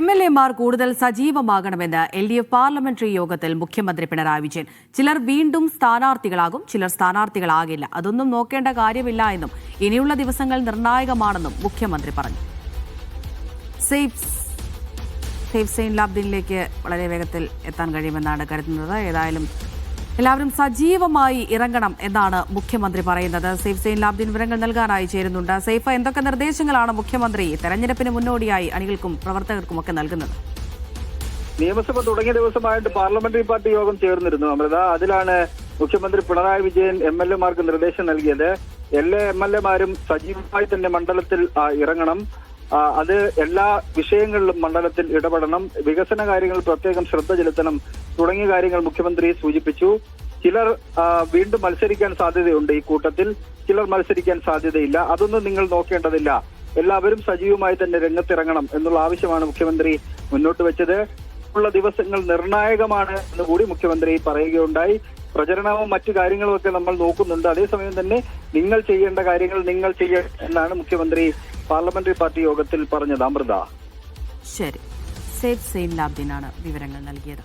M L എമാർ കൂടുതൽ സജീവമാകണമെന്ന് എൽ ഡി എഫ് പാർലമെന്ററി യോഗത്തിൽ മുഖ്യമന്ത്രി പിണറായി വിജയൻ. ചിലർ വീണ്ടും സ്ഥാനാർത്ഥികളാകും ചിലർ സ്ഥാനാർത്ഥികളാകില്ല. അതൊന്നും നോക്കേണ്ട കാര്യമില്ല എന്നും ഇനിയുള്ള ദിവസങ്ങൾ നിർണായകമാണെന്നും മുഖ്യമന്ത്രി പറഞ്ഞു. സേഫ് സെയിൻ ലാബ്ദിനിലേക്ക് വളരെ വേഗത്തിൽ എത്താൻ കഴിയുമെന്നാണ് കരുതുന്നത്. ഏതായാലും എല്ലാവരും സജീവമായി ഇറങ്ങണം എന്നാണ് മുഖ്യമന്ത്രി പറയുന്നത്. സേഫ് സെയിൻ ലാബ്ദിൻ വിവരങ്ങൾ നൽകാനായി ചേരുന്നുണ്ട്. സേഫ് എന്തൊക്കെ നിർദ്ദേശങ്ങളാണ് മുഖ്യമന്ത്രി തെരഞ്ഞെടുപ്പിന് മുന്നോടിയായി അണികൾക്കും പ്രവർത്തകർക്കും ഒക്കെ നൽകുന്നത്? നിയമസഭ തുടങ്ങിയ ദിവസമായിട്ട് പാർലമെന്ററി പാർട്ടി യോഗം ചേർന്നിരുന്നു അമൃത. അതിലാണ് മുഖ്യമന്ത്രി പിണറായി വിജയൻ എം എൽ എമാർക്ക് നിർദ്ദേശം നൽകിയത്. എല്ലാ എം എൽ എമാരും സജീവമായി തന്നെ മണ്ഡലത്തിൽ ഇറങ്ങണം. അത് എല്ലാ വിഷയങ്ങളിലും മണ്ഡലത്തിൽ ഇടപെടണം. വികസന കാര്യങ്ങൾ പ്രത്യേകം ശ്രദ്ധ ചെലുത്തണം. തുടങ്ങിയ കാര്യങ്ങൾ മുഖ്യമന്ത്രി സൂചിപ്പിച്ചു. ചിലർ വീണ്ടും മത്സരിക്കാൻ സാധ്യതയുണ്ട് ഈ കൂട്ടത്തിൽ. ചിലർ മത്സരിക്കാൻ സാധ്യതയില്ല. അതൊന്നും നിങ്ങൾ നോക്കേണ്ടതില്ല. എല്ലാവരും സജീവമായി തന്നെ രംഗത്തിറങ്ങണം എന്നുള്ള ആവശ്യമാണ് മുഖ്യമന്ത്രി മുന്നോട്ട് വെച്ചത്. ഉള്ള ദിവസങ്ങൾ നിർണായകമാണ് എന്ന് കൂടി മുഖ്യമന്ത്രി പറയുകയുണ്ടായി. പ്രചരണവും മറ്റു കാര്യങ്ങളും ഒക്കെ നമ്മൾ നോക്കുന്നുണ്ട്. അതേസമയം തന്നെ നിങ്ങൾ ചെയ്യേണ്ട കാര്യങ്ങൾ നിങ്ങൾ ചെയ്യണം എന്നാണ് മുഖ്യമന്ത്രി പാർലമെന്ററി പാർട്ടി യോഗത്തിൽ പറഞ്ഞത്. അമൃത. ശരി. സേഫ് സെയിൻ ലാബ്ദിനാണ് വിവരങ്ങൾ നൽകിയത്.